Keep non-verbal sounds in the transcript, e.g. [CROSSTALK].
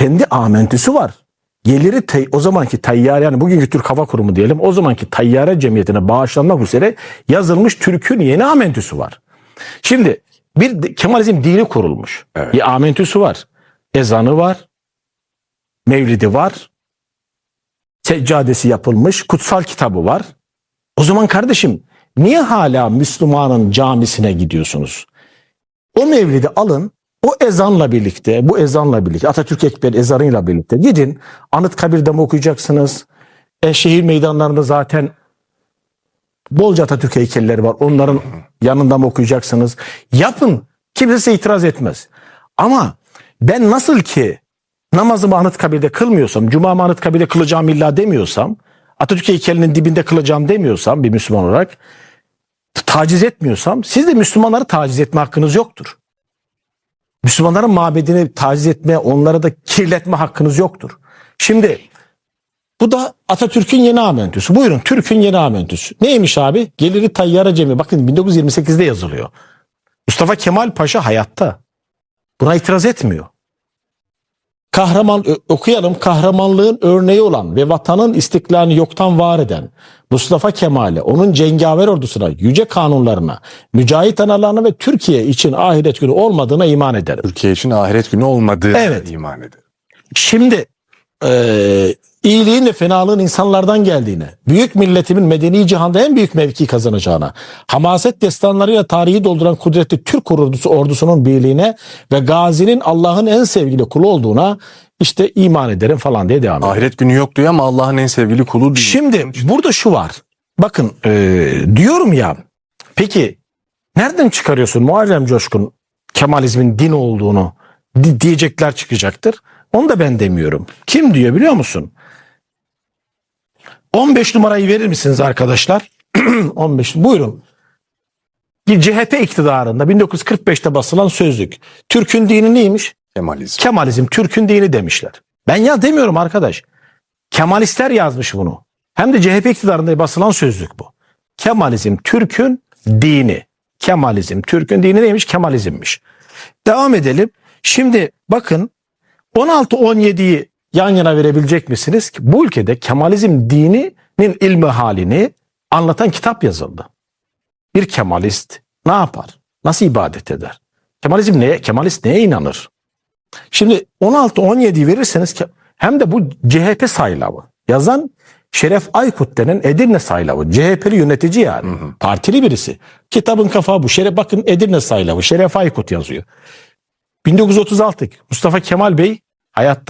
kendi amentüsü var. Geliri tay- o zamanki tayyare yani bugünkü Türk Hava Kurumu diyelim o zamanki tayyare cemiyetine bağışlanmak üzere yazılmış Türk'ün yeni amentüsü var. Şimdi bir Kemalizm dini kurulmuş. Evet. Bir amentüsü var. Ezanı var. Mevlidi var. Seccadesi yapılmış. Kutsal kitabı var. O zaman kardeşim niye hala Müslümanın camisine gidiyorsunuz? O mevlidi alın. O ezanla birlikte, bu ezanla birlikte, Atatürk Ekber ezanıyla birlikte gidin. Anıtkabir'de mi okuyacaksınız? E, şehir meydanlarında zaten bolca Atatürk heykelleri var. Onların yanında mı okuyacaksınız? Yapın. Kimse itiraz etmez. Ama ben nasıl ki namazımı Anıtkabir'de kılmıyorsam, Cuma'mı Anıtkabir'de kılacağım illa demiyorsam, Atatürk heykelinin dibinde kılacağım demiyorsam bir Müslüman olarak taciz etmiyorsam siz de Müslümanları taciz etme hakkınız yoktur. Müslümanların mabedini taciz etme, onları da kirletme hakkınız yoktur. Şimdi bu da Atatürk'ün yeni amentüsü. Buyurun Türk'ün yeni amentüsü. Neymiş abi? Geliri tayyara cemi. Bakın 1928'de yazılıyor. Mustafa Kemal Paşa hayatta. Buna itiraz etmiyor. Kahraman okuyalım. Kahramanlığın örneği olan ve vatanın istiklalini yoktan var eden Mustafa Kemal'e, onun cengaver ordusuna, yüce kanunlarına, mücahit analarına ve Türkiye için ahiret günü olmadığına iman ederim. Türkiye için ahiret günü olmadığı Evet. iman eder. Şimdi eee iyiliğin ve fenalığın insanlardan geldiğine, büyük milletimin medeni cihanda en büyük mevki kazanacağına, hamaset destanlarıyla tarihi dolduran kudretli Türk ordusu ordusunun birliğine ve Gazi'nin Allah'ın en sevgili kulu olduğuna işte iman ederim falan diye devam ediyor. Ahiret günü yok diyor ama Allah'ın en sevgili kulu diyor. Şimdi burada şu var. Bakın eee, diyorum ya peki nereden çıkarıyorsun Muharrem Coşkun Kemalizmin din olduğunu Di- diyecekler çıkacaktır. Onu da ben demiyorum. Kim diyor biliyor musun? 15 numarayı verir misiniz arkadaşlar? [CLEARS THROAT] 15 buyurun. CHP iktidarında 1945'te basılan sözlük. Türk'ün dini neymiş? Kemalizm. Kemalizm Türk'ün dini demişler. Ben ya demiyorum arkadaş. Kemalistler yazmış bunu. Hem de CHP iktidarında basılan sözlük bu. Kemalizm Türk'ün dini. Kemalizm Türk'ün dini neymiş? Kemalizmmiş. Devam edelim. Şimdi bakın 16-17'yi yan yana verebilecek misiniz? ki Bu ülkede Kemalizm dininin ilmi halini anlatan kitap yazıldı. Bir Kemalist ne yapar? Nasıl ibadet eder? Kemalizm neye? Kemalist neye inanır? Şimdi 16-17'yi verirseniz hem de bu CHP sayılavı. Yazan Şeref Aykut denen Edirne sayılavı. CHP'li yönetici yani. Partili birisi. Kitabın kafa bu. Şeref bakın Edirne sayılavı. Şeref Aykut yazıyor. 1936 Mustafa Kemal Bey hayatta.